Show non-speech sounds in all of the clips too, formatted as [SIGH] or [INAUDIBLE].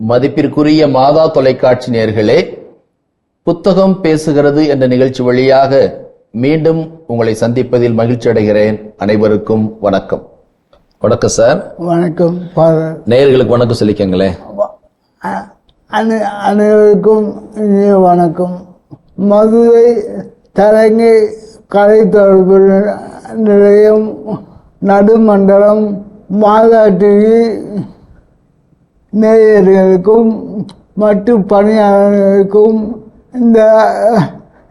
மதிப்பிற்குரிய மாதா தொலைக்காட்சி நேர்களே புத்தகம் பேசுகிறது என்ற நிகழ்ச்சி வழியாக மீண்டும் உங்களை சந்திப்பதில் மகிழ்ச்சி அடைகிறேன். அனைவருக்கும் வணக்கம். வணக்கம் சார். வணக்கம் நேயர்களுக்கு வணக்கம் சொல்லிக்கங்களேன் அனைவருக்கும் வணக்கம். மதுரை தரங்கை கலை தொடர்பு நிலையம் நடுமண்டலம் மாதா டிவி நேயர்களுக்கும் மற்றும் பணியாளர்களுக்கும் இந்த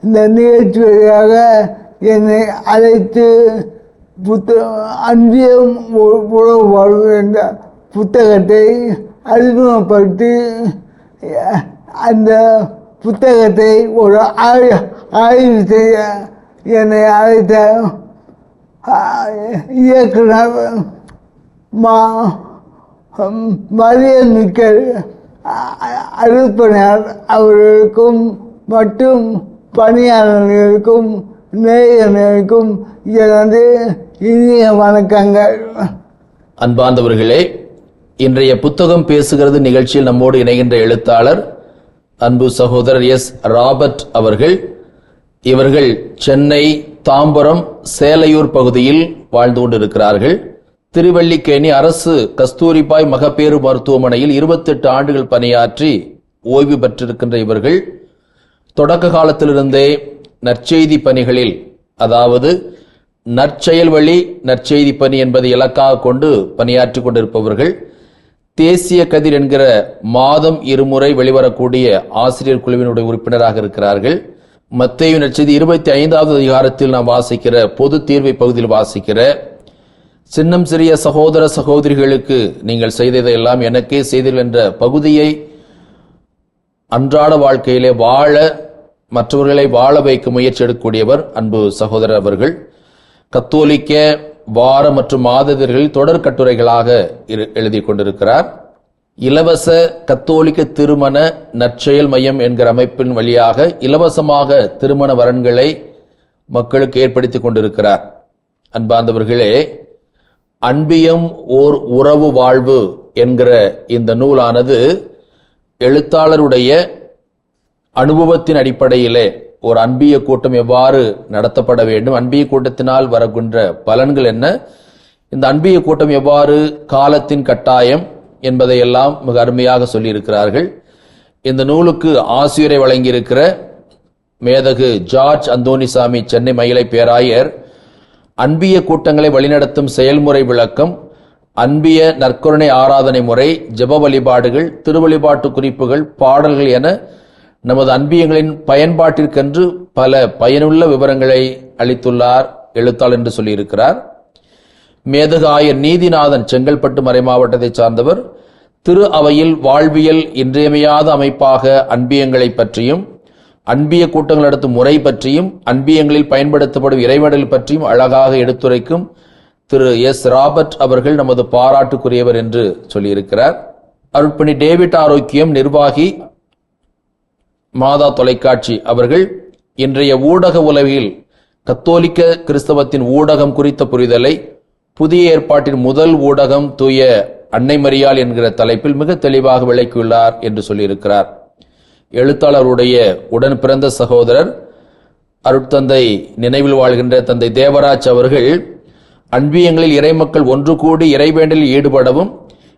இந்த நிகழ்ச்சி வழியாக என்னை அழைத்து புத்த அன்பியம் உ- என்ற புத்தகத்தை அறிமுகப்படுத்தி அந்த புத்தகத்தை ஒரு ஆய் ஆய்வு செய்ய என்னை அழைத்த இயக்குனர் மா மரியமிக்க அறுப்பினர் அவர்களுக்கும் மற்றும் பணியாளர்களுக்கும் நேயர்களுக்கும் எனது இனிய வணக்கங்கள். அன்பாந்தவர்களே இன்றைய புத்தகம் பேசுகிறது நிகழ்ச்சியில் நம்மோடு இணைகின்ற எழுத்தாளர் அன்பு சகோதரர் எஸ். ராபர்ட் அவர்கள். இவர்கள் சென்னை தாம்பரம் சேலையூர் பகுதியில் வாழ்ந்து கொண்டிருக்கிறார்கள். திருவல்லிக்கேணி அரசு கஸ்தூரிபாய் மகப்பேறு மருத்துவமனையில் 28 ஆண்டுகள் பணியாற்றி ஓய்வு பெற்றிருக்கின்ற இவர்கள் தொடக்க காலத்திலிருந்தே நற்செய்தி பணிகளில் அதாவது நற்செயல் வழி நற்செய்தி பணி என்பதை இலக்காக கொண்டு பணியாற்றிக் கொண்டிருப்பவர்கள் தேசிய கதிர் என்கிற மாதம் இருமுறை வெளிவரக்கூடிய ஆசிரியர் குழுவினுடைய உறுப்பினராக இருக்கிறார்கள். மத்தேயு நற்செய்தி இருபத்தி ஐந்தாவது அதிகாரத்தில் நாம் வாசிக்கிற பொது தீர்வை பகுதியில் வாசிக்கிற சின்னம் சிறிய சகோதர சகோதரிகளுக்கு நீங்கள் செய்ததை எல்லாம் எனக்கே செய்தீர்கள் என்ற பகுதியை அன்றாட வாழ்க்கையிலே வாழ மற்றவர்களை வாழ வைக்க முயற்சி எடுக்கக்கூடியவர் அன்பு சகோதரர் அவர்கள். கத்தோலிக்க வார மற்றும் மாததர்களில் தொடர் கட்டுரைகளாக இரு- எழுதி கொண்டிருக்கிறார். இலவச கத்தோலிக்க திருமண நற்செயல் மையம் என்கிற அமைப்பின் வழியாக இலவசமாக திருமண வரன்களை மக்களுக்கு ஏற்படுத்தி கொண்டிருக்கிறார். அன்பார்ந்தவர்களே அன்பியம் ஓர் உறவு வாழ்வு என்கிற இந்த நூலானது எழுத்தாளருடைய அனுபவத்தின் அடிப்படையிலே ஒரு அன்பிய கூட்டம் எவ்வாறு நடத்தப்பட வேண்டும் அன்பிய கூட்டத்தினால் வரகின்ற பலன்கள் என்ன இந்த அன்பிய கூட்டம் எவ்வாறு காலத்தின் கட்டாயம் என்பதையெல்லாம் மிக அருமையாக சொல்லியிருக்கிறார்கள். இந்த நூலுக்கு ஆசிரியரை வழங்கியிருக்கிற மேதகு ஜார்ஜ் அந்தோனிசாமி சென்னை மயிலை பேராயர் அன்பிய கூட்டங்களை வழிநடத்தும் செயல்முறை விளக்கம் அன்பிய நற்கருணை ஆராதனை முறை ஜெப வழிபாடுகள் திருவழிபாட்டு குறிப்புகள் பாடல்கள் என நமது அன்பியங்களின் பயன்பாட்டிற்கென்று பல பயனுள்ள விவரங்களை அளித்துள்ளார் எழுத்தாள் என்று சொல்லியிருக்கிறார். மேதகாய நீதிநாதன் செங்கல்பட்டு மறை மாவட்டத்தைச் சார்ந்தவர் திரு அவையில் வாழ்வியல் இன்றியமையாத அமைப்பாக அன்பியங்களை பற்றியும் அன்பிய கூட்டங்கள் நடத்தும் முறை பற்றியும் அன்பியங்களில் பயன்படுத்தப்படும் இறைவடல் பற்றியும் அழகாக எடுத்துரைக்கும் திரு எஸ் ராபர்ட் அவர்கள் நமது பாராட்டுக்குரியவர் என்று சொல்லியிருக்கிறார். அருட்பணி டேவிட் ஆரோக்கியம் நிர்வாகி மாதா தொலைக்காட்சி அவர்கள் இன்றைய ஊடக உலகில் கத்தோலிக்க கிறிஸ்தவத்தின் ஊடகம் குறித்த புரிதலை புதிய ஏற்பாட்டின் முதல் ஊடகம் தூய அன்னை மரியாள் என்கிற தலைப்பில் மிக தெளிவாக விளக்கியுள்ளார் என்று சொல்லியிருக்கிறார். எழுத்தாளருடைய உடன் பிறந்த சகோதரர் அருட்தந்தை நினைவில் வாழ்கின்ற தந்தை தேவராஜ் அவர்கள் அன்பியங்களில் இறைமக்கள் ஒன்று கூடி இறைவேண்டலில் ஈடுபடவும்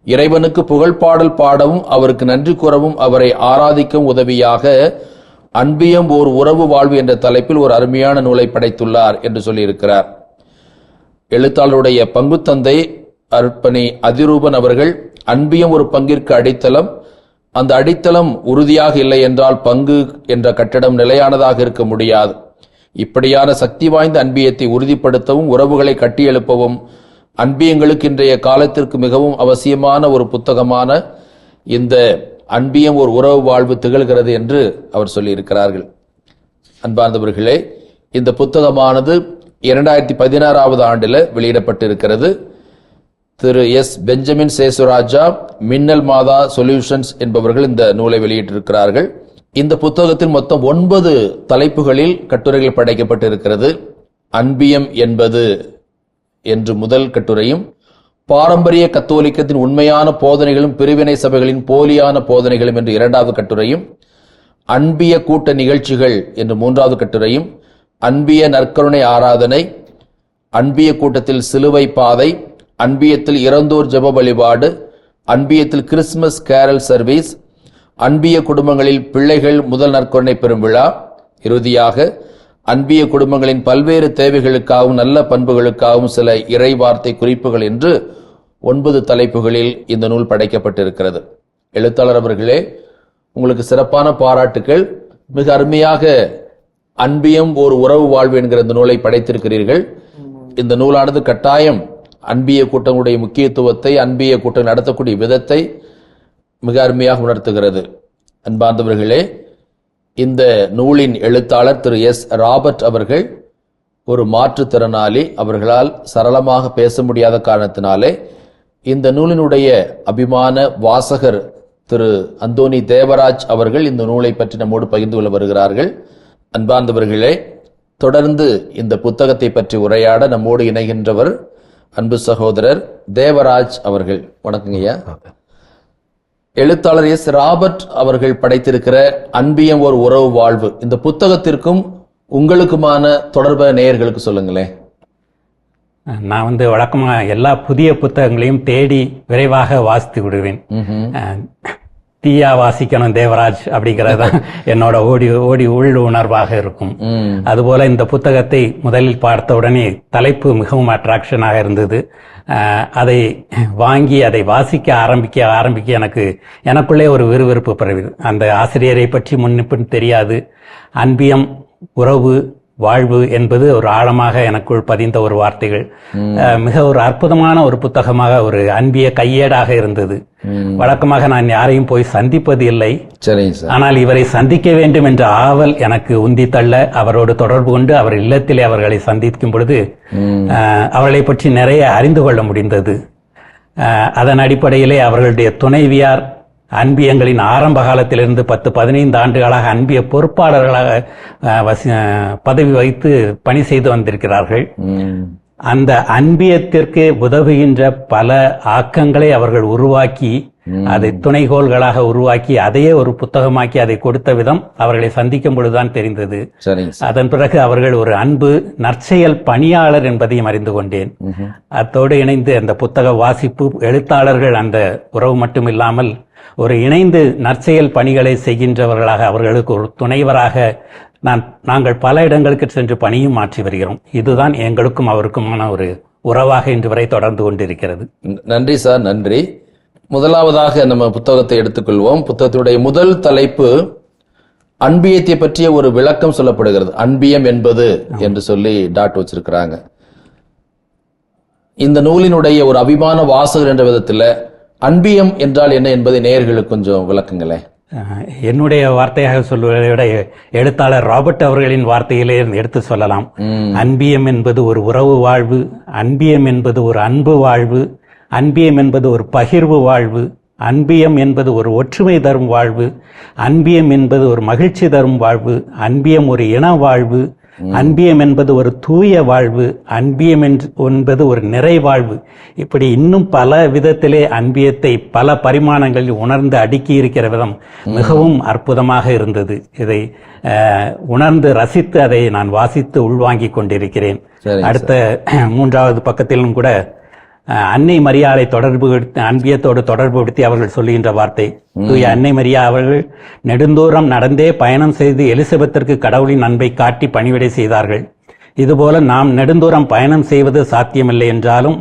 இறைவனுக்கு புகழ்பாடல் பாடவும் அவருக்கு நன்றி கூறவும் அவரை ஆராதிக்கவும் உதவியாக அன்பியம் ஓர் உறவு வாழ்வு என்ற தலைப்பில் ஒரு அருமையான நூலை படைத்துள்ளார் என்று சொல்லியிருக்கிறார். எழுத்தாளருடைய பங்குத்தந்தை அர்ப்பணி அதிரூபன் அவர்கள் அன்பியம் ஒரு பங்கிற்கு அடித்தளம். அந்த அடித்தளம் உறுதியாக இல்லை என்றால் பங்கு என்ற கட்டடம் நிலையானதாக இருக்க முடியாது. இப்படியான சக்தி வாய்ந்த அன்பியத்தை உறுதிப்படுத்தவும் உறவுகளை கட்டியெழுப்பவும் அன்பியங்களுக்கு இன்றைய காலத்திற்கு மிகவும் அவசியமான ஒரு புத்தகமான இந்த அன்பியம் ஒரு உறவு வாழ்வு திகழ்கிறது என்று அவர் சொல்லியிருக்கிறார்கள். அன்பார்ந்தவர்களே இந்த புத்தகமானது இரண்டாயிரத்தி பதினாறாவது ஆண்டில் வெளியிடப்பட்டிருக்கிறது. திரு எஸ். பெஞ்சமின் சேசுராஜா மின்னல் மாதா சொல்யூஷன்ஸ் என்பவர்கள் இந்த நூலை வெளியிட்டிருக்கிறார்கள். இந்த புத்தகத்தில் மொத்தம் ஒன்பது தலைப்புகளில் கட்டுரைகள் படைக்கப்பட்டிருக்கிறது. அன்பியம் என்பது என்று முதல் கட்டுரையும் பாரம்பரிய கத்தோலிக்கத்தின் உண்மையான போதனைகளும் பிரிவினை சபைகளின் போலியான போதனைகளும் என்று இரண்டாவது கட்டுரையும் அன்பிய கூட்ட நிகழ்ச்சிகள் என்று மூன்றாவது கட்டுரையும் அன்பிய நற்கருணை ஆராதனை அன்பிய கூட்டத்தில் சிலுவை பாதை அன்பியத்தில் இறந்தோர் ஜெப வழிபாடு அன்பியத்தில் கிறிஸ்துமஸ் கேரல் சர்வீஸ் அன்பிய குடும்பங்களில் பிள்ளைகள் முதல் நற்கருணை பெறும் விழா. இறுதியாக அன்பிய குடும்பங்களின் பல்வேறு தேவைகளுக்காகவும் நல்ல பண்புகளுக்காகவும் சில இறை வார்த்தை குறிப்புகள் என்று ஒன்பது தலைப்புகளில் இந்த நூல் படைக்கப்பட்டிருக்கிறது. எழுத்தாளர் அவர்களே உங்களுக்கு சிறப்பான பாராட்டுக்கள். மிக அருமையாக அன்பியம் ஒரு உறவு வாழ்வு என்கிற இந்த நூலை படைத்திருக்கிறீர்கள். இந்த நூலானது கட்டாயம் அன்பிய கூட்டங்களுடைய முக்கியத்துவத்தை அன்பிய கூட்டம் நடத்தக்கூடிய விதத்தை மிக அருமையாக உணர்த்துகிறது. அன்பார்ந்தவர்களே இந்த நூலின் எழுத்தாளர் திரு எஸ். ராபர்ட் அவர்கள் ஒரு மாற்றுத்திறனாளி. அவர்களால் சரளமாக பேச முடியாத காரணத்தினாலே இந்த நூலினுடைய அபிமான வாசகர் திரு அந்தோனி தேவராஜ் அவர்கள் இந்த நூலை பற்றி நம்மோடு பகிர்ந்து கொள்ள வருகிறார்கள். அன்பார்ந்தவர்களே தொடர்ந்து இந்த புத்தகத்தை பற்றி உரையாட நம்மோடு இணைகின்றவர் அன்பு சகோதரர் தேவராஜ் அவர்கள். வணக்கங்கய்யா. எழுத்தாளர் எஸ் ராபர்ட் அவர்கள் படைத்திருக்கிற அன்பியம் ஒரு உறவு வாழ்வு. இந்த புத்தகத்திற்கும் உங்களுக்குமான தொடர்பை நேயர்களுக்கு சொல்லுங்களேன். நான் வந்து வழக்கமாக எல்லா புதிய புத்தகங்களையும் தேடி விரைவாக வாசித்து விடுவேன். தீயா வாசிக்கணும் தேவராஜ் அப்படிங்கிறது தான் [LAUGHS] என்னோட ஓடி ஓடி உள் உணர்வாக இருக்கும். அதுபோல இந்த புத்தகத்தை முதலில் பார்த்த உடனே தலைப்பு மிகவும் அட்ராக்ஷனாக இருந்தது. அதை வாங்கி அதை வாசிக்க ஆரம்பிக்க ஆரம்பிக்க எனக்கு எனக்குள்ளே ஒரு விறுவிறுப்பு பிறகு அந்த ஆசிரியரை பற்றி முன்னிப்பின் தெரியாது. அன்பியம் உறவு வாழ்வு என்பது ஒரு ஆழமாக எனக்குள் பதிந்த ஒரு வார்த்தைகள். மிக ஒரு அற்புதமான ஒரு புத்தகமாக ஒரு அன்பிய கையேடாக இருந்தது. வழக்கமாக நான் யாரையும் போய் சந்திப்பது இல்லை. ஆனால் இவரை சந்திக்க வேண்டும் என்ற ஆவல் எனக்கு உந்தி தள்ள அவரோடு தொடர்பு கொண்டு அவர் இல்லத்திலே அவர்களை சந்திக்கும் பொழுது அவர்களை பற்றி நிறைய அறிந்து கொள்ள முடிந்தது. அதன் அடிப்படையிலே அவர்களுடைய துணைவியார் அன்பியங்களின் ஆரம்ப காலத்திலிருந்து பத்து பதினைந்து ஆண்டுகளாக அன்பிய பொறுப்பாளர்களாக பதவி வகித்து பணி செய்து வந்திருக்கிறார்கள். அந்த அன்பியத்திற்கு உதவுகின்ற பல ஆக்கங்களை அவர்கள் உருவாக்கி அதை துணைகோள்களாக உருவாக்கி அதையே ஒரு புத்தகமாக்கி அதை கொடுத்த விதம் அவர்களை சந்திக்கும் பொழுதுதான் தெரிந்தது. அதன் பிறகு அவர்கள் ஒரு அன்பு நற்செயல் பணியாளர் என்பதையும் அறிந்து கொண்டேன். அத்தோடு இணைந்து அந்த புத்தக வாசிப்பு எழுத்தாளர்கள் அந்த உறவு மட்டும் இல்லாமல் ஒரு இணைந்து நற்செயல் பணிகளை செய்கின்றவர்களாக அவர்களுக்கு ஒரு துணைவராக நான் நாங்கள் பல இடங்களுக்கு சென்று பணியும் மாற்றி வருகிறோம். இதுதான் எங்களுக்கும் அவருக்குமான ஒரு உறவாக இன்று வரை தொடர்ந்து கொண்டிருக்கிறது. நன்றி சார் நன்றி. முதலாவதாக நம்ம புத்தகத்தை எடுத்துக்கொள்வோம். புத்தகத்துடைய முதல் தலைப்பு அன்பியத்தை பற்றிய ஒரு விளக்கம் சொல்லப்படுகிறது. அன்பியம் என்பது என்று சொல்லி டாட் வச்சிருக்கிறாங்க. இந்த நூலினுடைய ஒரு அபிமான வாசகர் என்ற விதத்தில் அன்பியம் என்றால் என்ன என்பதை நேயர்களுக்கு கொஞ்சம் விளக்குங்களேன். என்னுடைய வார்த்தையாக சொல்வதை விட எழுத்தாளர் ராபர்ட் அவர்களின் வார்த்தையிலே எடுத்து சொல்லலாம். அன்பியம் என்பது ஒரு உறவு வாழ்வு அன்பியம் என்பது ஒரு அன்பு வாழ்வு அன்பியம் என்பது ஒரு பகிர்வு வாழ்வு அன்பியம் என்பது ஒரு ஒற்றுமை தரும் வாழ்வு அன்பியம் என்பது ஒரு மகிழ்ச்சி தரும் வாழ்வு அன்பியம் ஒரு இன வாழ்வு அன்பியம் என்பது ஒரு தூய வாழ்வு அன்பியம் என்பது ஒரு நிறைவாழ்வு. இப்படி இன்னும் பல விதத்திலே அன்பியத்தை பல பரிமாணங்களில் உணர்ந்து அடுக்கி இருக்கிற விதம் மிகவும் அற்புதமாக இருந்தது. இதை உணர்ந்து ரசித்து அதை நான் வாசித்து உள்வாங்கிக் கொண்டிருக்கிறேன். அடுத்த மூன்றாவது பக்கத்திலும் கூட அன்னை மரியாதை தொடர்பு அன்பியத்தோடு தொடர்புபடுத்தி அவர்கள் சொல்லுகின்ற வார்த்தை. தூய அன்னை மரியா அவர்கள் நெடுந்தூரம் நடந்தே பயணம் செய்து எலிசபெத்திற்கு கடவுளின் அன்பை காட்டி பணிவிடை செய்தார்கள். இதுபோல நாம் நெடுந்தூரம் பயணம் செய்வது சாத்தியமில்லை என்றாலும்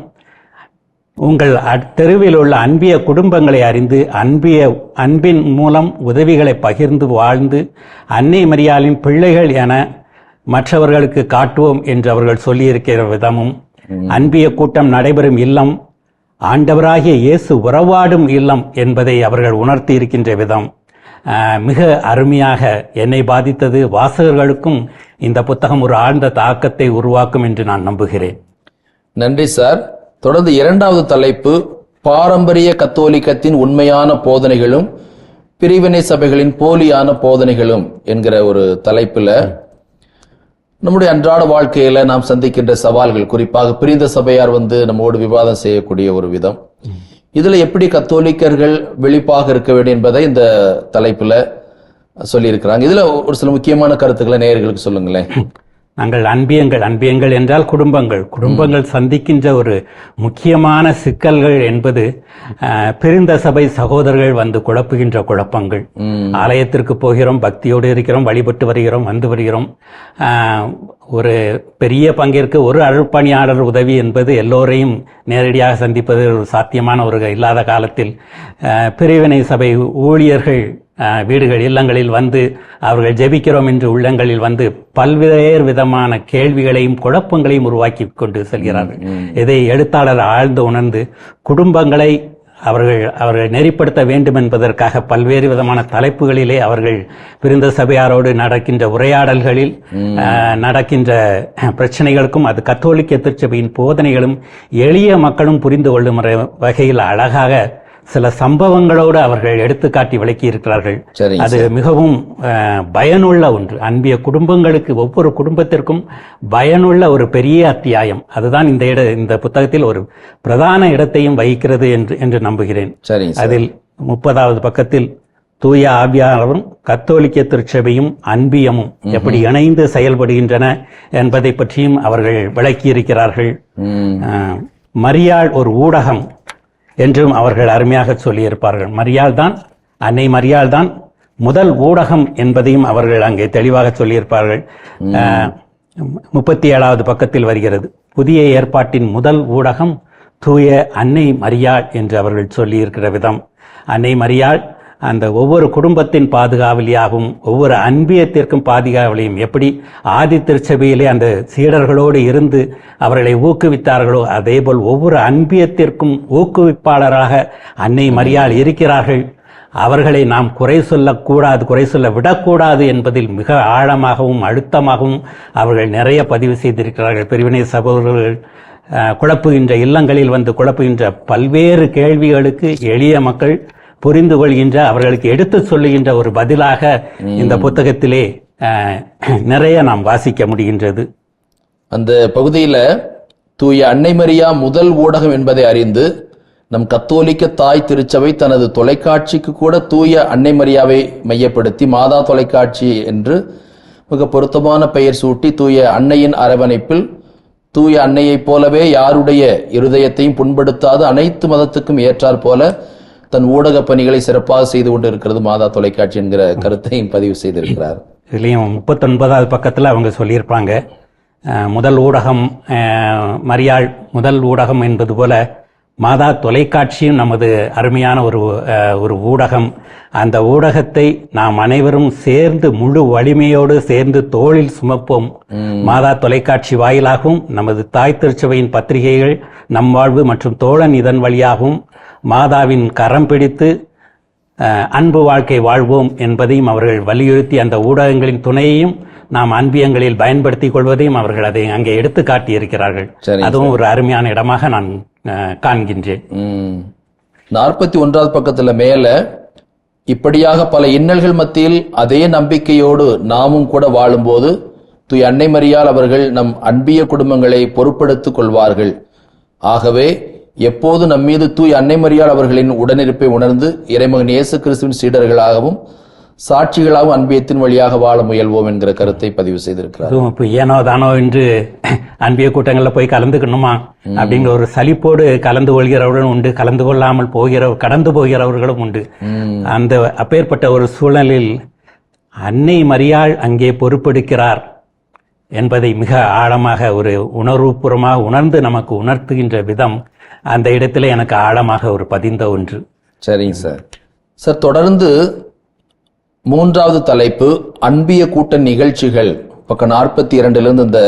உங்கள் தெருவில் உள்ள அன்பிய குடும்பங்களை அறிந்து அன்பிய அன்பின் மூலம் உதவிகளை பகிர்ந்து வாழ்ந்து அன்னை மரியாளின் பிள்ளைகள் என மற்றவர்களுக்கு காட்டுவோம் என்று அவர்கள் சொல்லியிருக்கிற விதமும் அன்பிய கூட்டம் நடைபெறும் இல்லம் ஆண்டவராகிய இயேசு உறவாடும் இல்லம் என்பதை அவர்கள் உணர்த்தி இருக்கின்ற விதம் மிக அருமையாக என்னை பாதித்தது வாசகர்களுக்கும் இந்த புத்தகம் ஒரு ஆழ்ந்த தாக்கத்தை உருவாக்கும் என்று நான் நம்புகிறேன். நன்றி சார். தொடர்ந்து இரண்டாவது தலைப்பு பாரம்பரிய கத்தோலிக்கத்தின் உண்மையான போதனைகளும் பிரிவினை சபைகளின் போலியான போதனைகளும் என்கிற ஒரு தலைப்புல நம்முடைய அன்றாட வாழ்க்கையில நாம் சந்திக்கின்ற சவால்கள் குறிப்பாக பிரிந்த சபையார் வந்து நம்மோடு விவாதம் செய்யக்கூடிய ஒரு விதம். இதுல எப்படி கத்தோலிக்கர்கள் வெளிப்பாக இருக்க வேண்டும் என்பதை இந்த தலைப்புல சொல்லியிருக்கிறாங்க. இதுல ஒரு சில முக்கியமான கருத்துக்களை நேயர்களுக்கு சொல்லுங்களேன். நாங்கள் அன்பியங்கள் அன்பியங்கள் என்றால் குடும்பங்கள். குடும்பங்கள் சந்திக்கின்ற ஒரு முக்கியமான சிக்கல்கள் என்பது பிரிந்த சபை சகோதரர்கள் வந்து குழப்புகின்ற குழப்பங்கள். ஆலயத்திற்கு போகிறோம் பக்தியோடு இருக்கிறோம் வழிபட்டு வருகிறோம் வந்து வருகிறோம். ஒரு பெரிய பங்கிற்கு ஒரு அருள்பணியாளர் உதவி என்பது எல்லோரையும் நேரடியாக சந்திப்பது ஒரு சாத்தியமான ஒரு இல்லாத காலத்தில் பிரிவினை சபை ஊழியர்கள் வீடுகள் இல்லங்களில் வந்து அவர்கள் ஜெபிக்கிறோம் என்று உள்ளங்களில் வந்து பல்வேறு விதமான கேள்விகளையும் குழப்பங்களையும் உருவாக்கி கொண்டு செல்கிறார்கள். இதை எழுத்தாளர் ஆழ்ந்து உணர்ந்து குடும்பங்களை அவர்கள் அவர்கள் நெறிப்படுத்த வேண்டும் என்பதற்காக பல்வேறு விதமான தலைப்புகளிலே அவர்கள் பிரிந்த சபையாரோடு நடக்கின்ற உரையாடல்களில் நடக்கின்ற பிரச்சனைகளுக்கும் அது கத்தோலிக்க திருச்சபையின் போதனைகளும் எளிய மக்களும் புரிந்து கொள்ளும் முறை- வகையில் அழகாக சில சம்பவங்களோடு அவர்கள் எடுத்துக்காட்டி விளக்கி இருக்கிறார்கள் அது மிகவும் பயனுள்ள ஒன்று. அன்பிய குடும்பங்களுக்கு ஒவ்வொரு குடும்பத்திற்கும் பயனுள்ள ஒரு பெரிய அத்தியாயம். அதுதான் இந்த இட இந்த புத்தகத்தில் ஒரு பிரதான இடத்தையும் வகிக்கிறது என்று என்று நம்புகிறேன். அதில் முப்பதாவது பக்கத்தில் தூய ஆவியானவரும் கத்தோலிக்க திருச்சபையும் அன்பியமும் எப்படி இணைந்து செயல்படுகின்றன என்பதை பற்றியும் அவர்கள் விளக்கியிருக்கிறார்கள். மரியாள் ஒரு ஊடகம் என்றும் அவர்கள் அருமையாக சொல்லியிருப்பார்கள். மரியாள் தான் அன்னை மரியாள் தான் முதல் ஊடகம் என்பதையும் அவர்கள் அங்கே தெளிவாக சொல்லியிருப்பார்கள். முப்பத்தி ஏழாவது பக்கத்தில் வருகிறது. புதிய ஏற்பாட்டின் முதல் ஊடகம் தூய அன்னை மரியாள் என்று அவர்கள் சொல்லியிருக்கிற விதம். அன்னை மரியாள் அந்த ஒவ்வொரு குடும்பத்தின் பாதுகாவலியாகவும் ஒவ்வொரு அன்பியத்திற்கும் பாதுகாவலியும் எப்படி ஆதி திருச்சபையிலே அந்த சீடர்களோடு இருந்து அவர்களை ஊக்குவித்தார்களோ அதேபோல் ஒவ்வொரு அன்பியத்திற்கும் ஊக்குவிப்பாளராக அன்னை மரியாள் இருக்கிறார்கள். அவர்களை நாம் குறை சொல்லக்கூடாது குறை சொல்ல விடக்கூடாது என்பதில் மிக ஆழமாகவும் அழுத்தமாகவும் அவர்கள் நிறைய பதிவு செய்திருக்கிறார்கள். பிரிவினை சகோதரர்கள் குழப்புகின்ற இல்லங்களில் வந்து குழப்புகின்ற பல்வேறு கேள்விகளுக்கு எளிய மக்கள் புரிந்து கொள்கின்ற அவர்களுக்கு எடுத்து சொல்லுகின்ற ஒரு பதிலாக இந்த புத்தகத்திலே நிறைய நாம் வாசிக்க முடிகின்றது. அந்த பகுதியில தூய அன்னை மரியா முதல் ஊடகம் என்பதை அறிந்து நம் கத்தோலிக்க தாய் திருச்சபை தனது தொலைக்காட்சிக்கு கூட தூய அன்னை மரியாவை மையப்படுத்தி மாதா தொலைக்காட்சி என்று மிக பொருத்தமான பெயர் சூட்டி தூய அன்னையின் அரவணைப்பில் தூய அன்னையைப் போலவே யாருடைய இருதயத்தையும் புண்படுத்தாது அனைத்து மதத்துக்கும் ஏற்றாற் போல தன் ஊடக பணிகளை சிறப்பாக செய்து கொண்டிருக்கிறது மாதா தொலைக்காட்சி என்கிற கருத்தையும் பதிவு செய்திருக்கிறார். இதுலேயும் முப்பத்தொன்பதாவது பக்கத்தில் அவங்க சொல்லியிருப்பாங்க. முதல் ஊடகம் மரியாள் முதல் ஊடகம் என்பது போல மாதா தொலைக்காட்சியும் நமது அருமையான ஒரு ஒரு ஊடகம். அந்த ஊடகத்தை நாம் அனைவரும் சேர்ந்து முழு வலிமையோடு சேர்ந்து தோளில் சுமப்போம். மாதா தொலைக்காட்சி வாயிலாகவும் நமது தாய் திருச்சபையின் பத்திரிகைகள் நம் வாழ்வு மற்றும் தோழன் இதன் வழியாகவும் மாதாவின் கரம் பிடித்து அன்பு வாழ்க்கை வாழ்வோம் என்பதையும் அவர்கள் வலியுறுத்தி அந்த ஊடகங்களின் துணையையும் நாம் அன்பியங்களில் பயன்படுத்திக் கொள்வதையும் அவர்கள் அதை அங்கே எடுத்து காட்டியிருக்கிறார்கள். அதுவும் ஒரு அருமையான இடமாக நான் காண்கின்றேன். நாற்பத்தி ஒன்றாவது பக்கத்துல மேல இப்படியாக பல இன்னல்கள் மத்தியில் அதே நம்பிக்கையோடு நாமும் கூட வாழும்போது தூய் அன்னை மரியால் அவர்கள் நம் அன்பிய குடும்பங்களை பொறுப்படுத்திக் கொள்வார்கள். ஆகவே எப்போது நம்மீது தூய் அன்னை மரியாள் அவர்களின் உடனிருப்பை உணர்ந்து இறைமகன் இயேசு கிறிஸ்துவின் சீடர்களாகவும் சாட்சிகளாகவும் அன்பியத்தின் வழியாக வாழ முயல்வோம் என்கிற கருத்தை பதிவு செய்திருக்கிறார். இப்போ ஏனோ தானோ என்று அன்பிய கூட்டங்களில் போய் கலந்துக்கணுமா? அப்படிங்கிற ஒரு சலிப்போடு கலந்து கொள்கிறவர்களும் உண்டு. கலந்து கொள்ளாமல் போகிற கடந்து போகிறவர்களும் உண்டு. அந்த அப்பேற்பட்ட ஒரு சூழலில் அன்னை மரியாள் அங்கே பொறுப்பெடுக்கிறார் என்பதை மிக ஆழமாக ஒரு உணர்வுபூர்வமாக உணர்ந்து நமக்கு உணர்த்துகின்ற விதம் அந்த இடத்துல எனக்கு ஆழமாக ஒரு பதிந்த ஒன்று. சரிங்க சார். சார் தொடர்ந்து மூன்றாவது தலைப்பு அன்பிய கூட்ட நிகழ்ச்சிகள். பக்கம் நாற்பத்தி இரண்டிலிருந்து இந்த.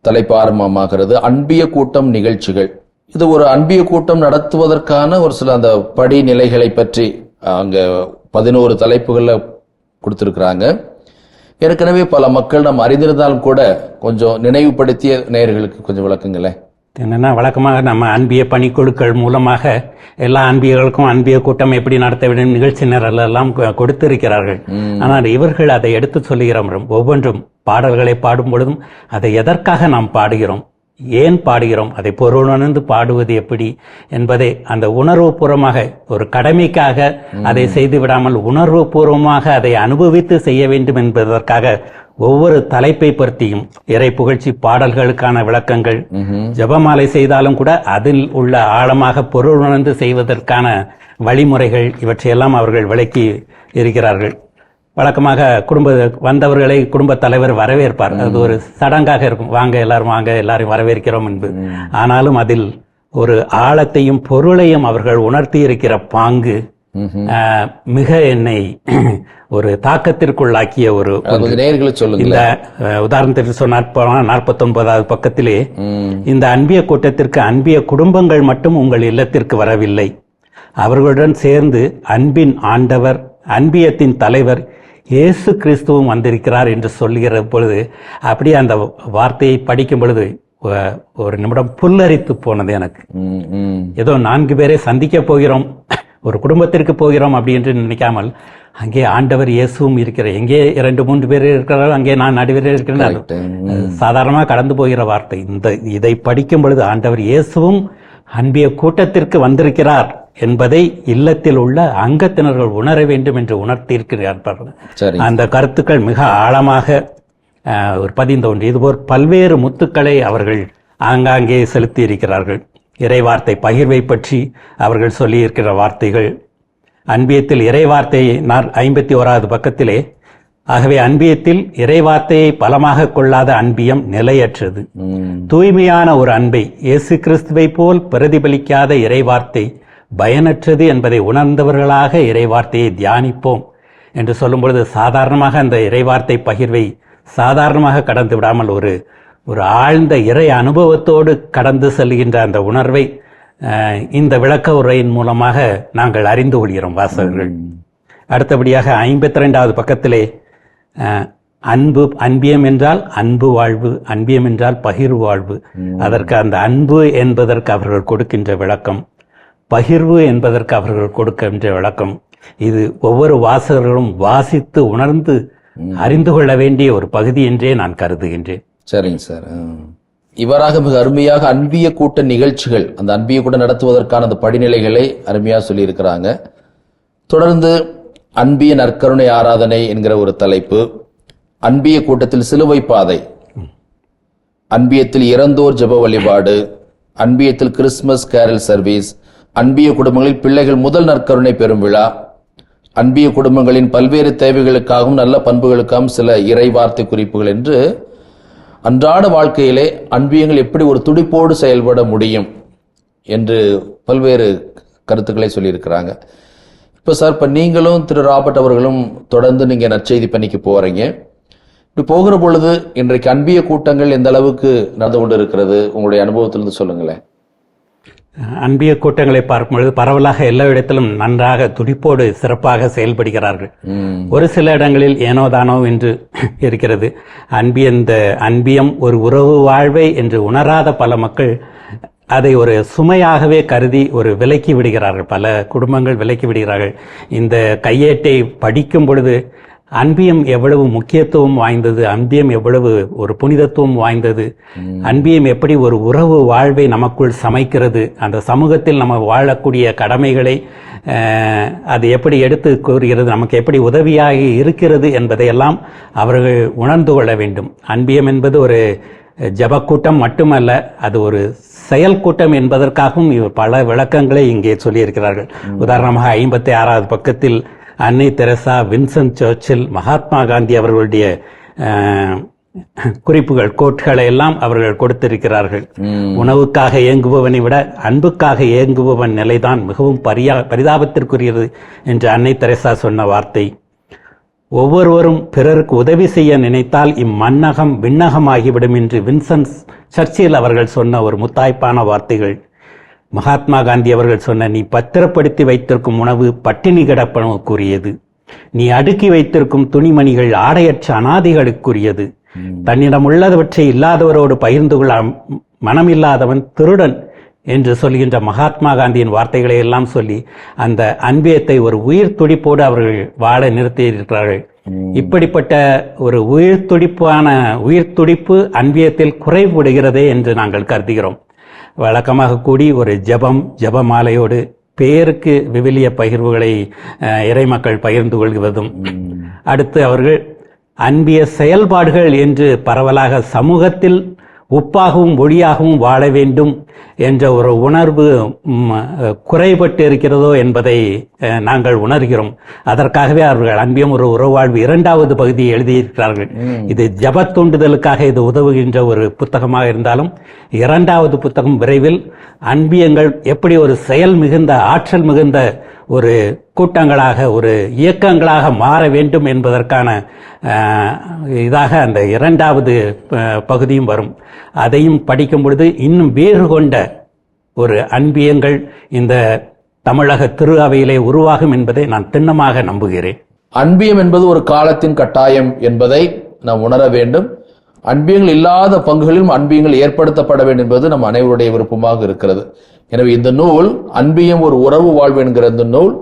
தலைப்பு ஆரம்பமாகிறது. அன்பிய கூட்டம் நிகழ்ச்சிகள். இது ஒரு அன்பிய கூட்டம் நடத்துவதற்கான ஒரு சில அந்த படிநிலைகளை பற்றி அங்க பதினோரு தலைப்புகளில் கொடுத்துருக்குறாங்க. ஏற்கனவே பல மக்கள் நம்ம அறிந்திருந்தாலும் கூட கொஞ்சம் நினைவுபடுத்திய நேயர்களுக்கு கொஞ்சம் விளக்குங்களேன். என்னன்னா வழக்கமாக நம்ம அன்பிய பணிக்குழுக்கள் மூலமாக எல்லா அன்பியர்களுக்கும் அன்பிய கூட்டம் எப்படி நடத்த வேண்டும் நிகழ்ச்சி நிரல் எல்லாம் கொ- கொடுத்திருக்கிறார்கள். ஆனால் இவர்கள் அதை எடுத்து சொல்லுகிறோம். ஒவ்வொன்றும் பாடல்களை பாடும் பொழுதும் அதை எதற்காக நாம் பாடுகிறோம்? ஏன் பாடுகிறோம்? அதை பொருளுணர்ந்து பாடுவது எப்படி என்பதை அந்த உணர்வுபூர்வமாக ஒரு கடமைக்காக அதை செய்து விடாமல் உணர்வுபூர்வமாக அதை அனுபவித்து செய்ய வேண்டும் என்பதற்காக ஒவ்வொரு தலைப்பை பற்றியும் இறை புகழ்ச்சி பாடல்களுக்கான விளக்கங்கள் ஜெபமாலை செய்தாலும் கூட அதில் உள்ள ஆழமாக பொருள் உணர்ந்து செய்வதற்கான வழிமுறைகள் இவற்றையெல்லாம் அவர்கள் விளக்கி இருக்கிறார்கள். வழக்கமாக குடும்ப வந்தவர்களை குடும்ப தலைவர் வரவேற்பார். அது ஒரு சடங்காக இருக்கும். வாங்க எல்லாரும் வாங்க எல்லாரையும் வரவேற்கிறோம் என்பது. ஆனாலும் அதில் ஒரு ஆழத்தையும் பொருளையும் அவர்கள் உணர்த்தி இருக்கிற பாங்கு மிக என்னை [CLEARS THROAT] ஒரு தாக்கத்திற்குள்ளாக்கிய ஒரு இந்த உதாரணத்திற்கு சொன்னால் நாற்பத்தி ஒன்பதாவது பக்கத்திலே இந்த அன்பிய கூட்டத்திற்கு அன்பிய குடும்பங்கள் மட்டும் உங்கள் இல்லத்திற்கு வரவில்லை. அவர்களுடன் சேர்ந்து அன்பின் ஆண்டவர் அன்பியத்தின் தலைவர் இயேசு கிறிஸ்துவும் வந்திருக்கிறார் என்று சொல்லுகிற பொழுது அப்படியே அந்த வார்த்தையை படிக்கும் பொழுது ஒரு நிமிடம் புல்லரித்து போனது எனக்கு. ஏதோ நான்கு பேரை சந்திக்க போகிறோம் ஒரு குடும்பத்திற்கு போகிறோம் அப்படி என்று நினைக்காமல் அங்கே ஆண்டவர் இயேசுவும் இருக்கிற எங்கே இரண்டு மூன்று பேர் இருக்கிறாரோ அங்கே நான் நடுவரே இருக்கிறேன். சாதாரணமாக கடந்து போகிற வார்த்தை. இந்த இதை படிக்கும் பொழுது ஆண்டவர் இயேசுவும் அன்பிய கூட்டத்திற்கு வந்திருக்கிறார் என்பதை இல்லத்தில் உள்ள அங்கத்தினர்கள் உணர வேண்டும் என்று உணர்த்தியிருக்கிறார்கள். அந்த கருத்துக்கள் மிக ஆழமாக ஒரு பதிந்தோன்றி இதுபோல் பல்வேறு முத்துக்களை அவர்கள் ஆங்காங்கே செலுத்தி இருக்கிறார்கள் இறைவார்த்தை பகிர்வை பற்றி அவர்கள் சொல்லியிருக்கிற வார்த்தைகள். அன்பியத்தில் இறைவார்த்தை நார் ஐம்பத்தி ஓராவது பக்கத்திலே ஆகவே அன்பியத்தில் இறைவார்த்தையை பலமாக கொள்ளாத அன்பியம் நிலையற்றது. தூய்மையான ஒரு அன்பை இயேசு கிறிஸ்துவை போல் பிரதிபலிக்காத இறைவார்த்தை பயனற்றது என்பதை உணர்ந்தவர்களாக இறைவார்த்தையை தியானிப்போம் என்று சொல்லும் பொழுது சாதாரணமாக அந்த இறைவார்த்தை பகிர்வை சாதாரணமாக கடந்து விடாமல் ஒரு ஒரு ஆழ்ந்த இறை அனுபவத்தோடு கடந்து செல்கின்ற அந்த உணர்வை இந்த விளக்க உரையின் மூலமாக நாங்கள் அறிந்து கொள்கிறோம் வாசகர்கள். அடுத்தபடியாக ஐம்பத்தி ரெண்டாவது பக்கத்திலே அன்பு அன்பியம் என்றால் அன்பு வாழ்வு அன்பியம் என்றால் பகிர்வு வாழ்வு. அதற்கு அந்த அன்பு என்பதற்கு அவர்கள் கொடுக்கின்ற விளக்கம் பகிர்வு என்பதற்கு அவர்கள் கொடுக்கின்ற விளக்கம். இது ஒவ்வொரு வாசகர்களும் வாசித்து உணர்ந்து அறிந்து கொள்ள வேண்டிய ஒரு பகுதி என்றே நான் கருதுகின்றேன். சரிங்க சார். ஆ. இவ்வாறாக மிக அருமையாக அன்பிய கூட்ட நிகழ்ச்சிகள் அந்த அன்பிய கூட்டம் நடத்துவதற்கான அந்த படிநிலைகளை அருமையாக சொல்லியிருக்கிறாங்க. தொடர்ந்து அன்பிய நற்கருணை ஆராதனை என்கிற ஒரு தலைப்பு. அன்பிய கூட்டத்தில் சிலுவை பாதை. அன்பியத்தில் இறந்தோர் ஜெப வழிபாடு. அன்பியத்தில் கிறிஸ்துமஸ் கேரல் சர்வீஸ். அன்பிய குடும்பங்களில் பிள்ளைகள் முதல் நற்கருணை பெறும் விழா. அன்பிய குடும்பங்களின் பல்வேறு தேவைகளுக்காகவும் நல்ல பண்புகளுக்காகவும் சில இறை வார்த்தை குறிப்புகள் என்று அன்றாட வாழ்க்கையிலே அன்பியங்கள் எப்படி ஒரு துடிப்போடு செயல்பட முடியும் என்று பல்வேறு கருத்துக்களை சொல்லியிருக்கிறாங்க. இப்போ சார் இப்போ நீங்களும் திரு ராபர்ட் அவர்களும் தொடர்ந்து நீங்கள் நற்செய்தி பணிக்கு போகிறீங்க இப்படி போகிற பொழுது இன்றைக்கு அன்பிய கூட்டங்கள் எந்த அளவுக்கு நடந்து கொண்டு இருக்கிறது உங்களுடைய அனுபவத்திலிருந்து சொல்லுங்களேன். அன்பிய கூட்டங்களை பார்க்கும் பொழுது பரவலாக எல்லா இடத்திலும் நன்றாக துடிப்போடு சிறப்பாக செயல்படுகிறார்கள். ஒரு சில இடங்களில் ஏனோ தானோ என்று இருக்கிறது. அன்பிய இந்த அன்பியம் ஒரு உறவு வாழ்வை என்று உணராத பல மக்கள் அதை ஒரு சுமையாகவே கருதி ஒரு விலக்கி விடுகிறார்கள். பல குடும்பங்கள் விலக்கி விடுகிறார்கள். இந்த கையேட்டை படிக்கும் பொழுது அன்பியம் எவ்வளவு முக்கியத்துவம் வாய்ந்தது அன்பியம் எவ்வளவு ஒரு புனிதத்துவம் வாய்ந்தது அன்பியம் எப்படி ஒரு உறவு வாழ்வை நமக்குள் சமைக்கிறது அந்த சமூகத்தில் நம்ம வாழக்கூடிய கடமைகளை அது எப்படி எடுத்து கூறுகிறது நமக்கு எப்படி உதவியாக இருக்கிறது என்பதையெல்லாம் அவர்கள் உணர்ந்து கொள்ள வேண்டும். அன்பியம் என்பது ஒரு ஜபக்கூட்டம் மட்டுமல்ல அது ஒரு செயல் கூட்டம் என்பதற்காகவும் இவர் பல விளக்கங்களை இங்கே சொல்லியிருக்கிறார்கள். உதாரணமாக ஐம்பத்தி ஆறாவது பக்கத்தில் அன்னை தெரசா வின்சென்ட் சர்ச்சில் மகாத்மா காந்தி அவர்களுடைய குறிப்புகள் கோட்களை எல்லாம் அவர்கள் கொடுத்திருக்கிறார்கள். உணவுக்காக ஏங்குபவனை விட அன்புக்காக ஏங்குபவன் நிலைதான் மிகவும் பரியா பரிதாபத்திற்குரியது என்று அன்னை தெரசா சொன்ன வார்த்தை. ஒவ்வொருவரும் பிறருக்கு உதவி செய்ய நினைத்தால் இம்மன்னகம் விண்ணகமாகிவிடும் என்று வின்சென்ட் சர்ச்சில் அவர்கள் சொன்ன ஒரு முத்தாய்ப்பான வார்த்தைகள். மகாத்மா காந்தி அவர்கள் சொன்ன நீ பத்திரப்படுத்தி வைத்திருக்கும் உணவு பட்டினி கிடப்பனுக்குரியது நீ அடுக்கி வைத்திருக்கும் துணிமணிகள் ஆடையற்ற அனாதைகளுக்குரியது. தன்னிடம் உள்ளவற்றை இல்லாதவரோடு பகிர்ந்து கொள்ள மனமில்லாதவன் திருடன் என்று சொல்கின்ற மகாத்மா காந்தியின் வார்த்தைகளை எல்லாம் சொல்லி அந்த அன்பியத்தை ஒரு உயிர் துடிப்போடு அவர்கள் வாழ நிறுத்தியிருக்கிறார்கள். இப்படிப்பட்ட ஒரு உயிர் துடிப்பான உயிர் துடிப்பு அன்பியத்தில் குறைவுடுகிறதே என்று நாங்கள் கருதுகிறோம். வழக்கமாக கூடி ஒரு ஜெபம் ஜெபமாலையோடு பேருக்கு விவிலிய பகிர்வுகளை இறைமக்கள் பகிர்ந்து கொள்வதும் அடுத்து அவர்கள் அன்பிய செயல்பாடுகள் என்று பரவலாக சமூகத்தில் உப்பாகவும் ஒளியாகவும் வாழ வேண்டும் என்ற ஒரு உணர்வு குறைபட்டு இருக்கிறதோ என்பதை நாங்கள் உணர்கிறோம். அதற்காகவே அவர்கள் அன்பியம் ஒரு உறவாழ்வு இரண்டாவது பகுதியை எழுதியிருக்கிறார்கள். இது ஜபத் தூண்டுதலுக்காக இது உதவுகின்ற ஒரு புத்தகமாக இருந்தாலும் இரண்டாவது புத்தகம் விரைவில் அன்பியங்கள் எப்படி ஒரு செயல் மிகுந்த ஆற்றல் மிகுந்த ஒரு கூட்டங்களாக ஒரு இயக்கங்களாக மாற வேண்டும் என்பதற்கான இதாக அந்த இரண்டாவது பகுதியும் வரும். அதையும் படிக்கும் பொழுது இன்னும் வேறு கொண்ட ஒரு அன்பியங்கள் இந்த தமிழக திரு அவையிலே உருவாகும் என்பதை நான் திண்ணமாக நம்புகிறேன். அன்பியம் என்பது ஒரு காலத்தின் கட்டாயம் என்பதை நாம் உணர வேண்டும். அன்பியங்கள் இல்லாத பங்குகளிலும் அன்பியங்கள் ஏற்படுத்தப்பட வேண்டும் என்பது நம் அனைவருடைய விருப்பமாக இருக்கிறது. எனவே இந்த நூல் அன்பியம் ஒரு உறவு வாழ்வு என்கிற இந்த நூல்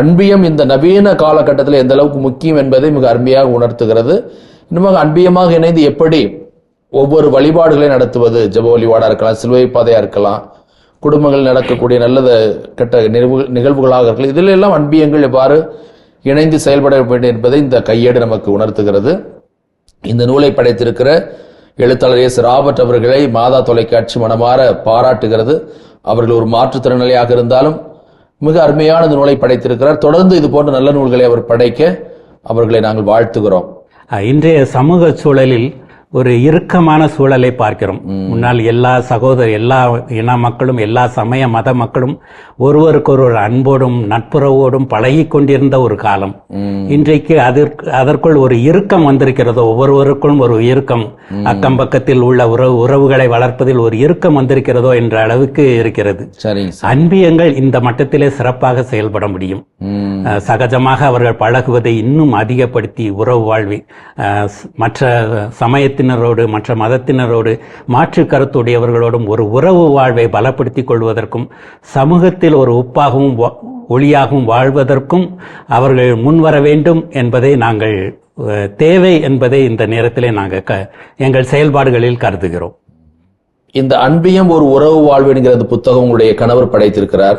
அன்பியம் இந்த நவீன காலகட்டத்தில் எந்த அளவுக்கு முக்கியம் என்பதை மிக அருமையாக உணர்த்துகிறது. இன்னுமாக அன்பியமாக இணைந்து எப்படி ஒவ்வொரு வழிபாடுகளை நடத்துவது? ஜெப வழிபாடாக இருக்கலாம் சிலுவை பாதையாக இருக்கலாம் குடும்பங்கள் நடக்கக்கூடிய நல்லது கெட்ட நிகழ்வு நிகழ்வுகளாக இருக்கலாம். இதிலெல்லாம் அன்பியங்கள் எவ்வாறு இணைந்து செயல்பட வேண்டும் என்பதை இந்த கையேடு நமக்கு உணர்த்துகிறது. இந்த நூலை படைத்திருக்கிற எழுத்தாளர் எஸ் ராபர்ட் அவர்களை மாதா தொலைக்காட்சி மனமாற பாராட்டுகிறது. அவர்கள் ஒரு மாற்றுத்திறனாளியாக இருந்தாலும் மிக அருமையான இந்த நூலை படைத்திருக்கிறார். தொடர்ந்து இது போன்ற நல்ல நூல்களை அவர் படைக்க அவர்களை நாங்கள் வாழ்த்துகிறோம். இன்றைய சமூக சூழலில் ஒரு இறுக்கமான சூழலை பார்க்கிறோம். முன்னால் எல்லா சகோதர எல்லா இன மக்களும் எல்லா சமய மத மக்களும் ஒருவருக்கொருவர் அன்போடும் நட்புறவோடும் பழகி கொண்டிருந்த ஒரு காலம். இன்றைக்கு அதற்கு அதற்குள் ஒரு இறுக்கம் வந்திருக்கிறது ஒவ்வொருவருக்கும் ஒரு இறுக்கம். அக்கம் பக்கத்தில் உள்ள உறவு உறவுகளை வளர்ப்பதில் ஒரு இறுக்கம் வந்திருக்கிறதோ என்ற அளவுக்கு இருக்கிறது. அன்பியங்கள் இந்த மட்டத்திலே சிறப்பாக செயல்பட முடியும். சகஜமாக அவர்கள் பழகுவதை இன்னும் அதிகப்படுத்தி உறவு வாழ்வி மற்ற சமயத்தினரோடு மற்ற மதத்தினரோடு மாற்று கருத்துடையவர்களோடும் ஒரு உறவு வாழ்வை பலப்படுத்திக் கொள்வதற்கும் சமூகத்தில் ஒரு உப்பாகவும் ஒளியாகவும் வாழ்வதற்கும் அவர்கள் முன்வர வேண்டும் என்பதை நாங்கள் தேவை என்பதை இந்த நேரத்திலே நாங்கள் க எங்கள் செயல்பாடுகளில் கருதுகிறோம். இந்த அன்பியம் ஒரு உறவு வாழ்வு என்கிற புத்தகம் உங்களுடைய கணவர் படைத்திருக்கிறார்.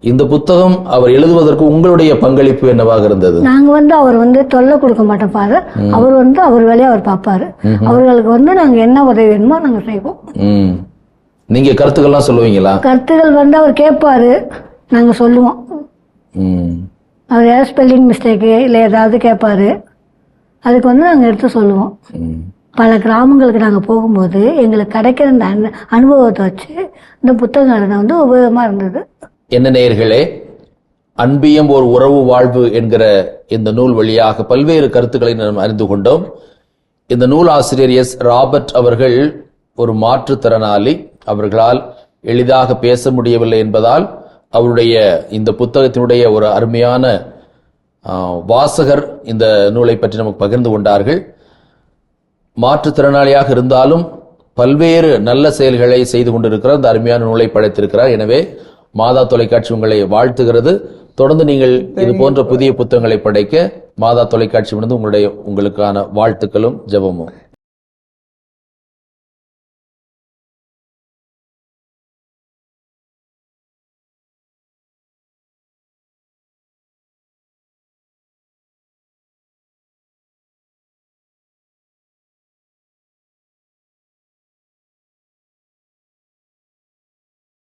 இந்த புத்தகம் அவர் எழுதுவதற்கு உங்களுடைய பங்களிப்பு என்னவாக இருந்தது? நாங்க வந்து அவர் வந்து தொல்லை கொடுக்க மாட்டோம் ஃபாதர் அவர் வந்து அவர் வேலையை அவர் பார்ப்பாரு. அவர்களுக்கு வந்து நாங்க என்ன உதவி வேணுமோ நாங்க செய்வோம். ம். நீங்க கருத்துக்கள்லாம் சொல்லுவீங்களா? கருத்துகள் வந்து அவர் கேட்பாரு. நாங்க சொல்லுவோம். அவர் ஏதாவது ஸ்பெல்லிங் மிஸ்டேக்கு இல்லை ஏதாவது கேட்பாரு. அதுக்கு வந்து நாங்க எடுத்து சொல்லுவோம். பல கிராமங்களுக்கு நாங்க போகும்போது எங்களுக்கு கிடைக்கிற அந்த அனு- அனுபவத்தை வச்சு இந்த புத்தகம் வந்து உபயோகமா இருந்தது. என்ன நேயர்களே அன்பியம் ஒரு உறவு வாழ்வு என்கிற இந்த நூல் வழியாக பல்வேறு கருத்துக்களை நாம் அறிந்து கொண்டோம். இந்த நூல் ஆசிரியர் எஸ். ராபர்ட் அவர்கள் ஒரு மாற்றுத்திறனாளி. அவர்களால் எளிதாக பேச முடியவில்லை என்பதால் அவருடைய இந்த புத்தகத்தினுடைய ஒரு அருமையான வாசகர் இந்த நூலை பற்றி நமக்கு பகிர்ந்து கொண்டார்கள். மாற்றுத்திறனாளியாக இருந்தாலும் பல்வேறு நல்ல செயல்களை செய்து கொண்டிருக்கிறார். இந்த அருமையான நூலை படைத்திருக்கிறார். எனவே மாதா தொலைக்காட்சி உங்களை வாழ்த்துகிறது. தொடர்ந்து நீங்கள் இது போன்ற புதிய புத்தகங்களை படைக்க மாதா தொலைக்காட்சி உங்களுடைய உங்களுக்கான வாழ்த்துக்களும் ஜெபமும்.